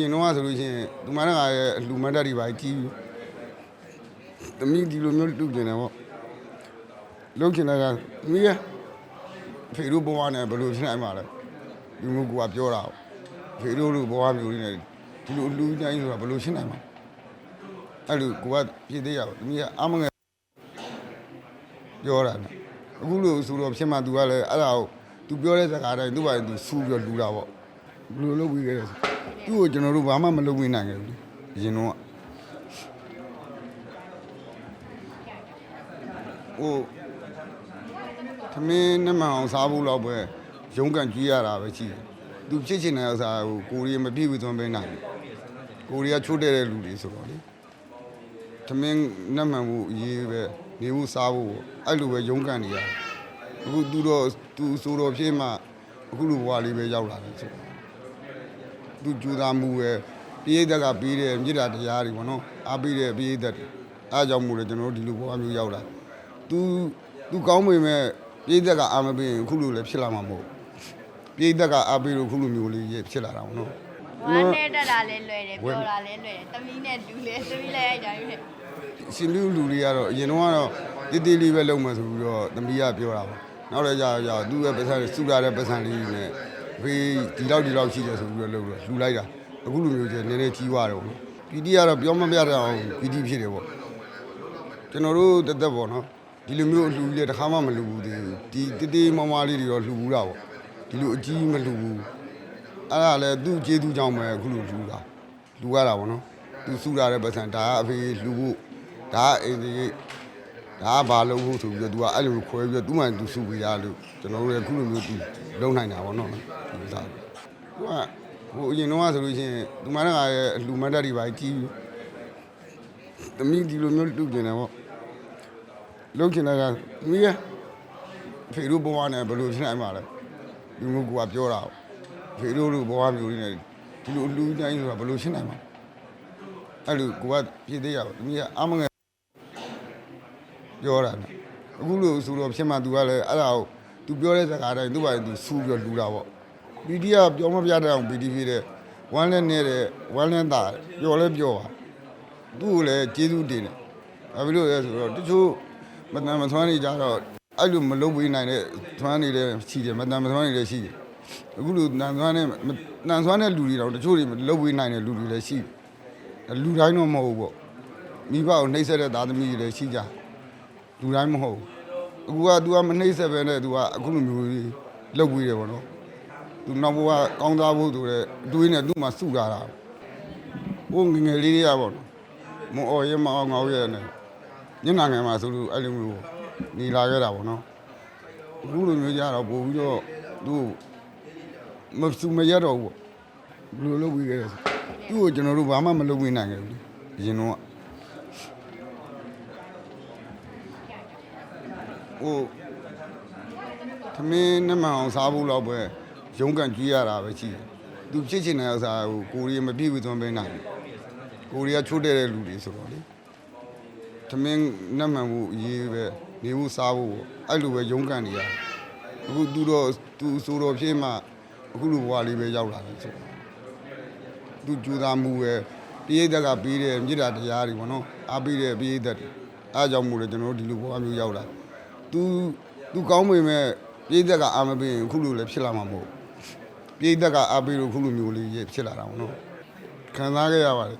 ရင်တော့ဆိုလို့ရှိရင်သူမကရဲ့အလူမတ်တက်တွေပါကြီးပြီးသမီးဒီလိုမျိုးလုပ်ကျင်တယ်ပေါ့လုပ်ကျင်တာကသမီးရဖေတို့ဘဝနဲ့ဘယ်လိုဖြစ်နိုင်မှာလဲဒီမျိုးကပြောတာပေါ့ဖေတို့လိုဘဝမျိုးတွေနဲ့ဒီလိုလူတိုင်းဆိုတာဘယ်လိုဖြစ်နိုင်မှာအဲ့လိုကိုကပြည်သေးရပါသမီးကအမငယ်ပြောတာနဲ့အခုလို့ဆိုတော့ဖြစ်မှ तू ကလည်းအဲ့ဒါကို तू ပြောတဲ့စကားတိုင်းသူ့ဘာသူစူးပြီးတော့လူတာပေါ့ဘယ်လိုလုပ်ပြီးခဲ့လဲဆို သူ့ကိုကျွန်တော်တို့ဘာမှမလုပ်ဝင်နိုင်ခဲ့ဘူးလေအရင်တော့ကဟိုသမင်းနဲ့မအောင်စားဖို့တော့ပဲရုံးကန်ကြည့်ရတာပဲရှိတယ်သူဖြစ်ချင်တဲ့ဥစ္စာကိုကိုရီးမပြည့်ဝသွန်းပေးနိုင်ဘူးကိုရီးကချိုးတဲ့တဲ့လူတွေဆိုတော့လေသမင်းနဲ့မှန်ဖို့အရေးပဲနေဖို့စားဖို့ပေါ့အဲ့လိုပဲရုံးကန်နေရတယ်အခုသူတော့သူဆိုတော့ဖြစ်မှအခုလိုဘဝလေးပဲရောက်လာတယ်ဆိုတော့ သူကြူသားမှုပဲပိဋကတ်ကပြီးတဲ့မြစ်တာတရားတွေပေါ့နော်အားပြီးတဲ့ပိဋကတ်တွေအားကြောင့်မို့လဲကျွန်တော်တို့ဒီလိုဘဝမျိုးရောက်လာသူသူကောင်းပေမဲ့ပိဋကတ်ကအားမပေးရင်အခုလိုလည်းဖြစ်လာမှာမဟုတ်ပိဋကတ်ကအားပေးလို့အခုလိုမျိုးလေးရဖြစ်လာတာပေါ့နော်ဝမ်းနဲ့တက်တာလည်းလွယ်တယ်ပြောတာလည်းလွယ်တယ်တမီးနဲ့တူလည်းတမီးလည်းရိုက်ကြရုံနဲ့ရှင်လူလူတွေကတော့အရင်တော့ကတော့တည်တည်လေးပဲလုပ်မှဆိုပြီးတော့သမီးကပြောတာပေါ့နောက်လည်းကြာကြာသူ့ရဲ့ပတ်စံစုလာတဲ့ပတ်စံလေးတွေနဲ့ ဖေးဒီလောက်ဒီလောက်ရှိတယ်ဆိုပြီးတော့လုပ်တော့လှူလိုက်တာအခုလိုမျိုးကျနည်းနည်းကြီးသွားတယ်ပေါ့ပီတီကတော့ပြောမပြတဲ့အောင်ပီတီဖြစ်တယ်ပေါ့ကျွန်တော်တို့တက်တက်ပေါ့နော်ဒီလိုမျိုးအလှူကြီးတွေတစ်ခါမှမလှူဘူးသေးဘူးဒီတည်တည်မမလေးတွေတော့လှူဘူးတာပေါ့ဒီလိုအကြီးမလှူဘူးအဲ့ဒါလည်းသူ့ကျေးဇူးကြောင့်ပဲအခုလိုလှူတာလှူရတာပေါ့နော်သူစုလာတဲ့ပတ်စံဒါကအဖေလှူဖို့ဒါကအိမ်ကြီး ဒါကဘာလို့ဟုတ်ဆိုပြီးတော့ तू ကအဲ့လိုခွဲပြီးတော့ तू မှ तू စုပေးတာလို့ကျွန်တော်တို့လည်းအခုလိုမျိုး तू လုံနိုင်တာပေါ့နော်ဒီစား तू ကဟိုအရင်တော့ဆိုလို့ရှိရင် तू မကရဲ့အလူမတ်တက်တွေပါကြီးပြီးသမီးဒီလိုမျိုးလုပ်ကျင်တယ်ပေါ့လုပ်ကျင်တာကသမီးရဖေတို့ဘဝနဲ့ဘယ်လိုဖြစ်နိုင်မှာလဲဒီမျိုးကပြောတာပေါ့ဖေတို့လိုဘဝမျိုးတွေနဲ့ဒီလိုလူတိုင်းဆိုတာဘယ်လိုဖြစ်နိုင်မှာအဲ့လိုကိုကပြည်သေးရပါသမီးကအမငယ် ပြောတာနဲ့အခုလို့ဆိုတော့ဖြစ်မှ तू ကလည်းအဲ့ဒါကို तू ပြောတဲ့စကားတိုင်းသူ့ဘာသူစူးပြီးတော့လူတာပေါ့ပီတီကပြောမပြတဲ့အောင်ပီတီဖြစ်တဲ့ဝမ်းလည်းနေတဲ့ဝမ်းလည်းတာပြောလဲပြောပါသူ့ကိုလည်းကျေးဇူးတင်တယ်ဘာဖြစ်လို့လဲဆိုတော့တချို့မတန်မသွမ်းနေကြတော့အဲ့လိုမလုပ်ပေးနိုင်တဲ့သွမ်းနေလည်းရှိတယ်မတန်မသွမ်းနေလည်းရှိတယ်အခုလိုတန်သွမ်းနဲ့တန်သွမ်းတဲ့လူတွေတော့တချို့တွေမလုပ်ပေးနိုင်တဲ့လူတွေလည်းရှိတယ်လူတိုင်းတော့မဟုတ်ဘူးပေါ့မိဘကိုနှိပ်စက်တဲ့သားသမီးတွေလည်းရှိကြတယ် လူတိုင်းမဟုတ်ဘူးအခုက तू ကမနှိမ့်ဆက်ပဲနဲ့ तू ကအခုလိုမျိုးကြီးလောက်ပြီးတယ်ဗောနော် तू နောက်ဘဝကောင်းသားဖို့ဆိုတဲ့အတွေးနဲ့သူ့မှာစုလာတာဟိုငယ်ငယ်လေးတွေကဗောနော်မအော်ရဲမအောင်ငေါရဲနဲ့ညနာငယ်မှာဆိုလို့အဲ့လိုမျိုးနေလာခဲ့တာဗောနော်အခုလိုမျိုးကြတော့ပို့ပြီးတော့သူ့မစုမရတော့ဘူးဗောဘယ်လိုလုပ်ပြီးခဲ့လဲဆိုသူ့ကိုကျွန်တော်တို့ဘာမှမလုပ်ဝင်နိုင်ခဲ့ဘူးလေအရင်တော့ ဟိုသမင်းနဲ့မအောင်စားဖို့တော့ပဲရုံးကန်ကြည့်ရတာပဲရှိတယ်သူဖြစ်ချင်တဲ့ဥစ္စာကိုကိုရီးမပြည့်ဝသွန်းပေးနိုင်ဘူးကိုရီးကချိုးတဲ့တဲ့လူတွေဆိုတော့လေသမင်းနဲ့မှန်ဖို့အရေးပဲနေဖို့စားဖို့ပေါ့အဲ့လိုပဲရုံးကန်နေရတယ်အခုသူတော့သူဆိုတော့ဖြစ်မှအခုလိုဘဝလေးပဲရောက်လာတယ်ဆိုတော့သူကြူသားမှုပဲပိဋကတ်ကပြီးတဲ့မြစ်တာတရားတွေပေါ့နော်အားပြီးတဲ့ပိဋကတ်တွေအားကြောင့်မို့လဲကျွန်တော်တို့ဒီလိုဘဝမျိုးရောက်လာ तू तू ကောင်းပေမဲ့ပြိသက်ကအာမပေးရင်အခုလိုလည်းဖြစ်လာမှာမဟုတ်ပြိသက်ကအာပေးလို့အခုလိုမျိုးလေးရဖြစ်လာတာပေါ့နော်ခံစားခဲ့ရပါတယ်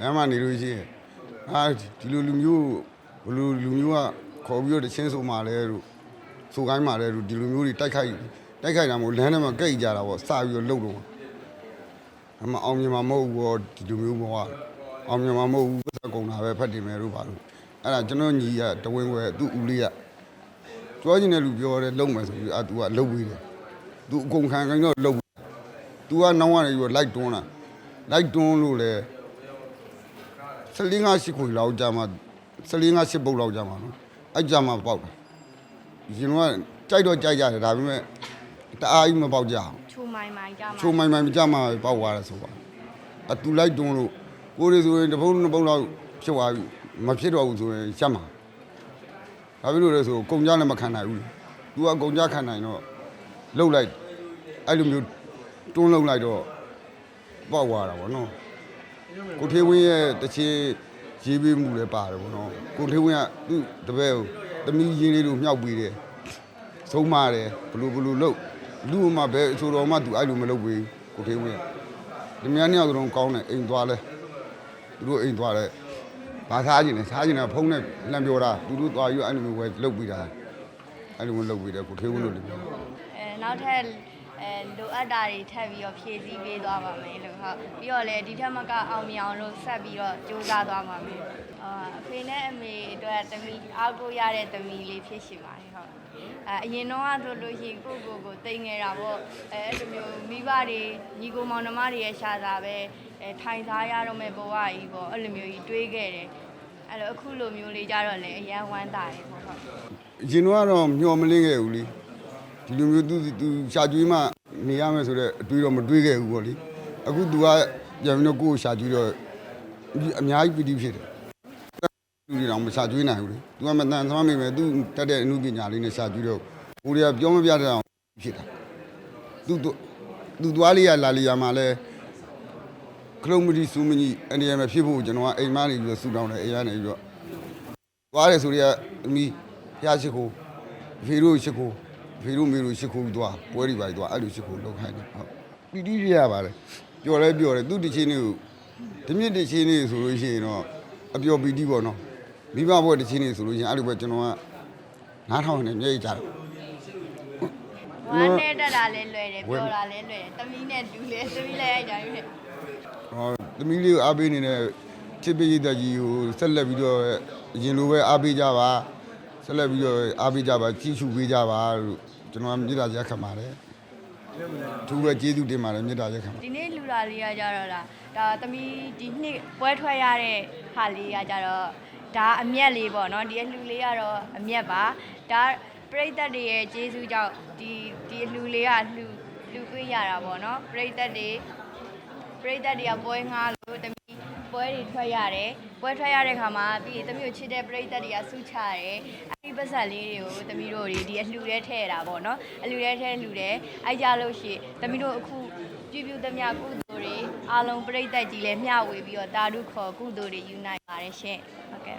လမ်းမနေလို့ရှိရင်အာဒီလိုလူမျိုးဘယ်လိုလူမျိုးကခေါ်ပြီးတော့တချင်းဆိုမှလဲလို့ဆိုခိုင်းမှလဲလို့ဒီလိုမျိုးတွေတိုက်ခိုက်တိုက်ခိုက်တာမဟုတ်လမ်းထဲမှာကြိတ်ကြတာပေါ့စပြီးတော့လှုပ်တော့အမအောင်မြင်မှာမဟုတ်ဘူးပေါ့ဒီလိုမျိုးပေါ့အောင်မြင်မှာမဟုတ်ဘူးပတ်သက်ကုန်တာပဲဖတ်တင်မယ်လို့ပါလို့အဲ့ဒါကျွန်တော်ညီကတဝင်းခွဲသူ့ဦးလေးက ကျွမ်းကျင်တဲ့လူပြောတယ်လုံမယ်ဆိုပြီးအာ तू ကလုံပြီးတယ် तू အကုန်ခံခိုင်းတော့လုံ तू ကနောက်ကနေပြီးတော့လိုက်တွန်းတာလိုက်တွန်းလို့လေ14 5 8ခွေလောက်ကြာမှ14 5 8ပုတ်လောက်ကြာမှနော်အဲ့ကြာမှပေါက်တယ်ရင်တော့ကြိုက်တော့ကြိုက်ကြတယ်ဒါပေမဲ့တအားကြီးမပေါက်ကြအောင် ချူမိုင်မိုင်ကြမှာ ချုံမိုင်မိုင်မကြမှပေါက်သွားတယ်ဆိုပါအတူလိုက်တွန်းလို့ကိုရီဆိုရင်တစ်ပုတ်နှစ်ပုတ်လောက်ဖြစ်သွားပြီမဖြစ်တော့ဘူးဆိုရင်ရှက်မှာ ဘာဖြစ်လို့လဲဆိုကုံကြလည်းမခံနိုင်ဘူး။ तू ကကုံကြခံနိုင်တော့လှုပ်လိုက်အဲ့လိုမျိုးတွန်းလှုပ်လိုက်တော့ပေါက်သွားတာပေါ့နော်ကိုထေးဝင်းရဲ့တချင်ရေးပေးမှုလည်းပါတယ်ပေါ့နော်ကိုထေးဝင်းကသူ့တပည့်ကိုတမီးရင်းလေးလိုမြောက်ပေးတယ်ဆုံးမတယ်ဘလူဘလူလို့လူမှပဲအချိုတော်မှသူအဲ့လိုမလုပ်ပေးဘူးကိုထေးဝင်းကဒီများနှစ်ယောက်ကတော့ကောင်းတယ်အိမ်သွားလဲသူတို့အိမ်သွားလဲ ဘာစားကြည့်လဲစားကြည့်နေဖုန်းနဲ့လမ်းပြောတာသူတို့သွားယူအဲ့လိုမျိုးပဲလုပ်ပေးတာအဲ့လိုမျိုးလုပ်ပေးတယ်ကိုထေးဝင်းတို့လည်းအဲနောက်ထပ် အဲလိုအပ်တာတွေထပ်ပြီးတော့ဖြည့်ဆည်းပေးသွားပါမယ်လို့ဟုတ်ပြီးတော့လည်းဒီထက်မကအောင်မြင်အောင်လို့ဆက်ပြီးတော့ကြိုးစားသွားပါမယ်အာအဖေနဲ့အမေအတွက်တမီအားကိုးရတဲ့တမီလေးဖြစ်ရှိပါတယ်ဟုတ်အဲအရင်တော့ဆိုလို့ရှိရင်ကိုယ့်ကိုယ်ကိုတိမ်ငယ်တာပေါ့အဲအဲ့လိုမျိုးမိဘတွေညီကိုမောင်နှမတွေရဲ့ရှာတာပဲအဲထိုင်စားရတော့မဲ့ဘဝကြီးပေါ့အဲ့လိုမျိုးကြီးတွေးခဲ့တယ်အဲ့လိုအခုလိုမျိုးလေးကြတော့လည်းအရန်ဝမ်းသာတယ်ပေါ့ဟုတ်အရင်တော့မျောမလင်းခဲ့ဘူးလေ ဒီလိုမျိုးသူသူရှာကျွေးမှနေရမယ်ဆိုတော့အတွေးတော့မတွေးခဲ့ဘူးပေါ့လေအခုသူကပြန်ပြီးတော့ကိုယ်ကိုရှာကျွေးတော့အများကြီးပီတိဖြစ်တယ်လူတွေတော့မရှာကျွေးနိုင်ဘူးလေသူကမတန်သွားမိမယ်သူတက်တဲ့အမှုပညာလေးနဲ့ရှာကျွေးတော့ကိုယ်တွေကပြောမပြတတ်အောင်ဖြစ်တာသူသူသွားလေးရလာလေးရမှာလဲခလုံးမဒီစူမကြီးအန်ဒီယမ်ဖြစ်ဖို့ကျွန်တော်ကအိမ်မနေပြီးတော့ဆူတောင်းတယ်အိမ်ကနေပြီးတော့သွားတယ်ဆိုတော့အမီဖျားရှိခိုးဖေတို့ရှိခိုး ဖေတို့မေတို့ရှိခိုးပြီးသွားပွဲတွေပါသွားအဲ့လိုရှိခိုးလောက်ခိုင်းတယ်ဟုတ်ပီတိရရပါတယ်ပျော်လဲပျော်တယ်သူ့တချင်းလေးကိုဒီမြင့်တချင်းလေးဆိုလို့ရှိရင်တော့အပျော်ပီတိပေါ့နော်မိဘဘွဲတချင်းလေးဆိုလို့ရှိရင်အဲ့လိုပဲကျွန်တော်ကနားထောင်နေမျက်ရည်ကြတယ်ဝမ်းနဲ့တက်တာလည်းလွယ်တယ်ပြောတာလည်းလွယ်တယ်တမီးနဲ့တူလဲတမီးလည်းအဲ့ကြောင်နဲ့ဟောသမီးလေးကိုအားပေးနေတဲ့ချစ်ပေးရတဲ့ကြီးကိုဆက်လက်ပြီးတော့အရင်လိုပဲအားပေးကြပါ ဆက်လက်ပြီးတော့အားပေးကြပါကြီးစုပေးကြပါလို့ကျွန်တော်ကမြေတားရက်ခံပါတယ်သူပဲကျေးဇူးတင်ပါတယ်မြေတားရက်ခံပါဒီနေ့လူလာလေးကကြတော့လားဒါတမီးဒီနှစ်ပွဲထွက်ရတဲ့ဟာလေးကကြတော့ဒါအမျက်လေးပေါ့နော်ဒီအလှလေးကတော့အမျက်ပါဒါပြိသက်တွေရဲ့ကျေးဇူးကြောင့်ဒီဒီအလှလေးကလှလှခွင့်ရတာပေါ့နော်ပြိသက်တွေပြိသက်တွေကပွဲငှားလို့တမီးပွဲတွေထွက်ရတယ်ပွဲထွက်ရတဲ့ခါမှာပြီးရင်တမီးကိုချစ်တဲ့ပြိသက်တွေကဆုချရတယ်အဲ့ဒီ ပတ်စံလေးတွေကိုတမီးတို့တွေဒီအလှထဲထည့်ရတာပေါ့နော်အလှထဲထည့်လှတယ်အဲ့ကြလို့ရှိရင်တမီးတို့အခုပြုပြုသမျှကုသိုလ်တွေအားလုံးပြိတ္တကြီးလည်းမျှဝေပြီးတော့တာဓုခေါ်ကုသိုလ်တွေယူနိုင်ပါတယ်ရှင်ဟုတ်ကဲ့